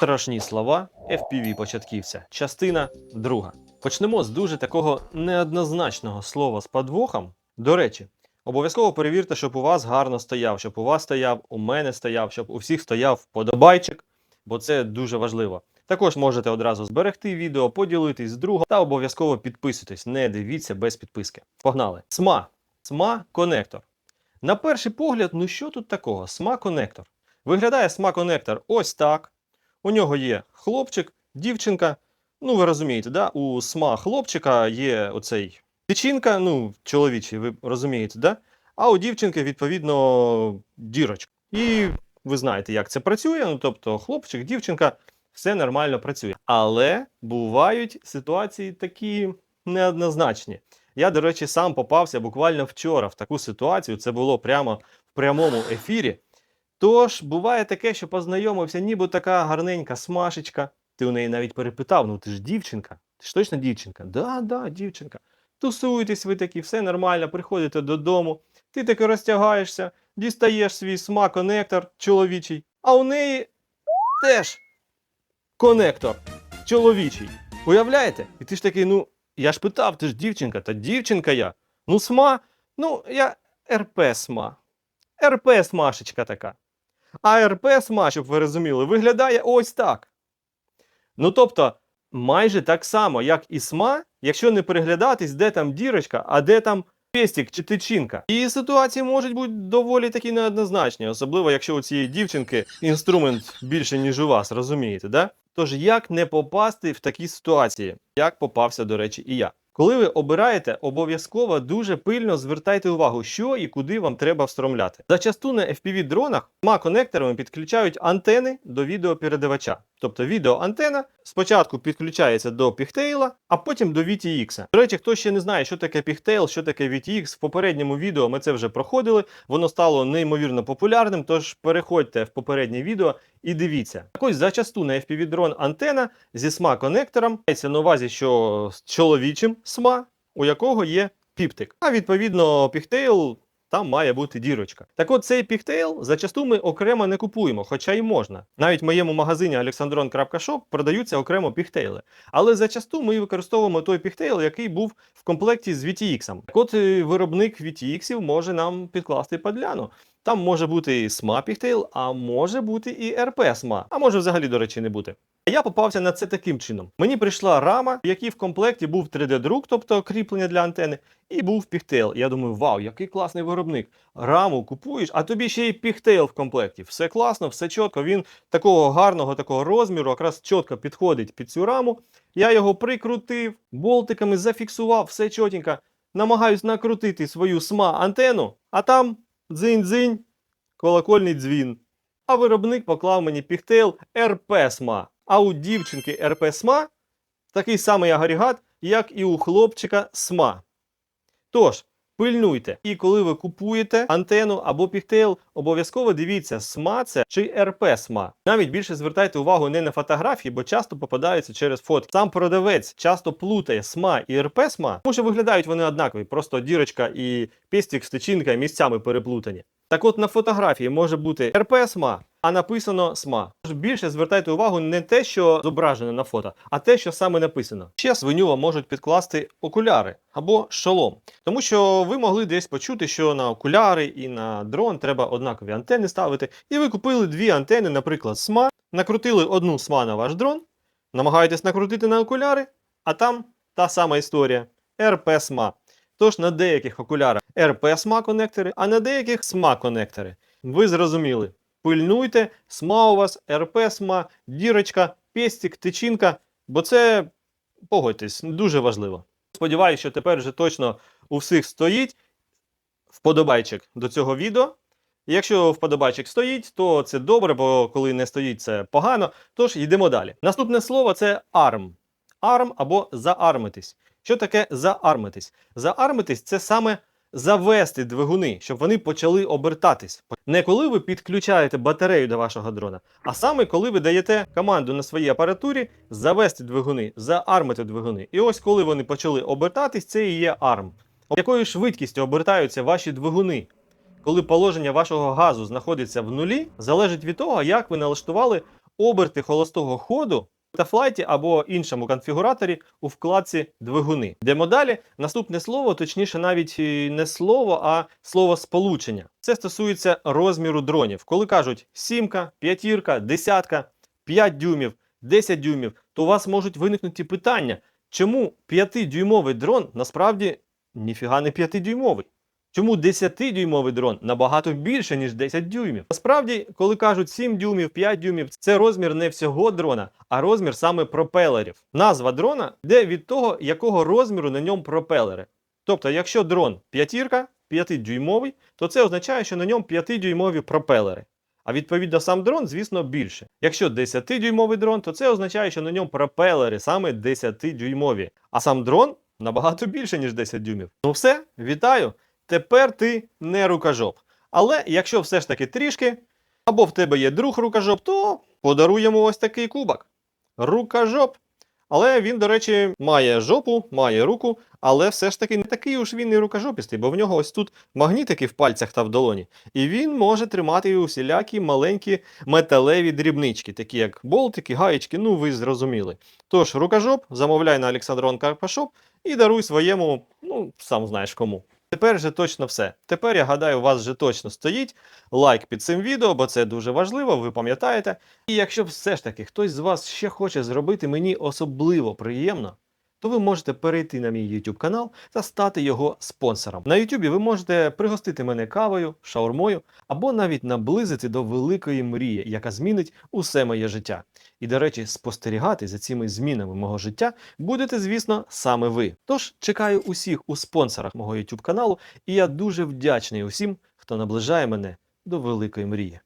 Страшні слова FPV початківця. Частина друга. Почнемо з дуже такого неоднозначного слова з подвохом. До речі, обов'язково перевірте, щоб у вас гарно стояв, щоб у вас стояв, у мене стояв, щоб у всіх стояв вподобайчик, бо це дуже важливо. Також можете одразу зберегти відео, поділитись з другом та обов'язково підписуйтесь. Не дивіться без підписки. Погнали! СМА. СМА конектор. На перший погляд, ну що тут такого? СМА конектор. Виглядає СМА конектор ось так. У нього є хлопчик, дівчинка. Ну, ви розумієте, да? у СМА хлопчика є оцей печінка, ну, чоловічий, ви розумієте, да? а у дівчинки, відповідно, дірочка. І ви знаєте, як це працює. Ну, тобто, хлопчик, дівчинка, все нормально працює. Але бувають ситуації такі неоднозначні. Я, до речі, сам попався буквально вчора в таку ситуацію. Це було прямо в прямому ефірі. Тож буває таке, що познайомився, ніби така гарненька смашечка. Ти у неї навіть перепитав: ну ти ж дівчинка, ти ж точно дівчинка? Да, да, дівчинка. Тусуєтесь ви такі, все нормально, приходите додому, ти таки розтягаєшся, дістаєш свій смак-конектор чоловічий, а у неї теж конектор чоловічий. Уявляєте? І ти ж такий, ну, я ж питав, ти ж дівчинка, та дівчинка я. Ну, сма, ну, я РП сма. РП смашечка така. А РП сма, щоб ви розуміли, виглядає ось так. Ну тобто, майже так само, як і СМА, якщо не переглядатись, де там дірочка, а де там пестик чи тичинка. І ситуації можуть бути доволі такі неоднозначні, особливо якщо у цієї дівчинки інструмент більше, ніж у вас, розумієте, да? Тож як не попасти в такі ситуації, як попався, до речі, і я. Коли ви обираєте, обов'язково дуже пильно звертайте увагу, що і куди вам треба встромляти. Зачасту на FPV-дронах ма конекторами підключають антени до відеопередавача. Тобто відеоантена спочатку підключається до Pigtail, а потім до VTX. До речі, хто ще не знає, що таке Pigtail, що таке VTX, в попередньому відео ми це вже проходили. Воно стало неймовірно популярним, тож переходьте в попереднє відео і дивіться. Так ось зачасту на FPV-дрон антена зі SMA конектором мається на увазі, що з чоловічим SMA, у якого є піптик. А відповідно, Pigtail там має бути дірочка. Так от цей пігтейл зачасту ми окремо не купуємо, хоча й можна. Навіть в моєму магазині alexandron.shop продаються окремо пігтейли. Але зачасту ми використовуємо той пігтейл, який був в комплекті з VTX. Так от е, виробник VTX може нам підкласти подляну. Там може бути і SMA пігтейл, а може бути і RP SMA, а може взагалі, до речі, не бути. Я попався на це таким чином. Мені прийшла рама, в якій в комплекті був 3D-друк, тобто кріплення для антени, і був пігтейл. Я думаю, вау, який класний виробник. Раму купуєш, а тобі ще й пігтейл в комплекті. Все класно, все чітко. Він такого гарного такого розміру, якраз чітко підходить під цю раму. Я його прикрутив, болтиками зафіксував, все чотенько. Намагаюсь накрутити свою сма антенну, а там дзинь-дзинь, колокольний дзвін. А виробник поклав мені пігтейл РП. А у дівчинки РП СМА такий самий агрегат, як і у хлопчика СМА. Тож, пильнуйте. І коли ви купуєте антенну або пігтейл, обов'язково дивіться, СМА це чи РП СМА. Навіть більше звертайте увагу не на фотографії, бо часто попадаються через фотки. Сам продавець часто плутає СМА і РП СМА, тому що виглядають вони однакові, просто дірочка і пістик, стечинка місцями переплутані. Так от на фотографії може бути РП а написано СМА. Більше звертайте увагу не те, що зображено на фото, а те, що саме написано. Ще вам можуть підкласти окуляри або шолом. Тому що ви могли десь почути, що на окуляри і на дрон треба однакові антени ставити. І ви купили дві антени, наприклад, СМА, накрутили одну СМА на ваш дрон, намагаєтесь накрутити на окуляри, а там та сама історія РП СМА. Тож на деяких окулярах РП СМА конектори, а на деяких СМА конектори. Ви зрозуміли. Пильнуйте, СМА у вас, РП СМА, дірочка, пестик, тичинка, бо це, погодьтесь, дуже важливо. Сподіваюся, що тепер вже точно у всіх стоїть вподобайчик до цього відео. Якщо вподобайчик стоїть, то це добре, бо коли не стоїть, це погано. Тож йдемо далі. Наступне слово це ARM. ARM або заармитись. Що таке заармитись? Заармитись це саме завести двигуни, щоб вони почали обертатись. Не коли ви підключаєте батарею до вашого дрона, а саме коли ви даєте команду на своїй апаратурі завести двигуни, заармити двигуни. І ось коли вони почали обертатись, це і є ARM. Якою швидкістю обертаються ваші двигуни? Коли положення вашого газу знаходиться в нулі, залежить від того, як ви налаштували оберти холостого ходу Betaflight або іншому конфігураторі у вкладці двигуни. Йдемо далі. Наступне слово, точніше, навіть не слово, а слово сполучення. Це стосується розміру дронів. Коли кажуть сімка, п'ятірка, десятка, 5 дюймів, 10 дюймів, то у вас можуть виникнути питання, чому 5-дюймовий дрон насправді ніфіга не 5-дюймовий? Чому 10-дюймовий дрон набагато більше, ніж 10 дюймів? Насправді, коли кажуть 7 дюймів, 5 дюймів, це розмір не всього дрона, а розмір саме пропелерів. Назва дрона йде від того, якого розміру на ньому пропелери. Тобто, якщо дрон п'ятірка, 5-дюймовий, то це означає, що на ньому 5-дюймові пропелери. А відповідно сам дрон, звісно, більше. Якщо 10-дюймовий дрон, то це означає, що на ньому пропелери саме 10-дюймові. А сам дрон набагато більше, ніж 10 дюймів. Ну все, вітаю! Тепер ти не рукожоп. Але якщо все ж таки трішки, або в тебе є друг рукожоп, то подаруємо ось такий кубок. Рукожоп. Але він, до речі, має жопу, має руку, але все ж таки не такий уж він і рукожопістий, бо в нього ось тут магнітики в пальцях та в долоні. І він може тримати усілякі маленькі металеві дрібнички, такі як болтики, гаєчки, ну ви зрозуміли. Тож, рукожоп, замовляй на Олександрон Карпашоп і даруй своєму, ну, сам знаєш кому. Тепер вже точно все. Тепер я гадаю, у вас вже точно стоїть лайк під цим відео, бо це дуже важливо, ви пам'ятаєте. І якщо все ж таки хтось з вас ще хоче зробити мені особливо приємно, то ви можете перейти на мій YouTube канал та стати його спонсором. На YouTube ви можете пригостити мене кавою, шаурмою або навіть наблизити до великої мрії, яка змінить усе моє життя. І, до речі, спостерігати за цими змінами мого життя будете, звісно, саме ви. Тож чекаю усіх у спонсорах мого YouTube каналу, і я дуже вдячний усім, хто наближає мене до великої мрії.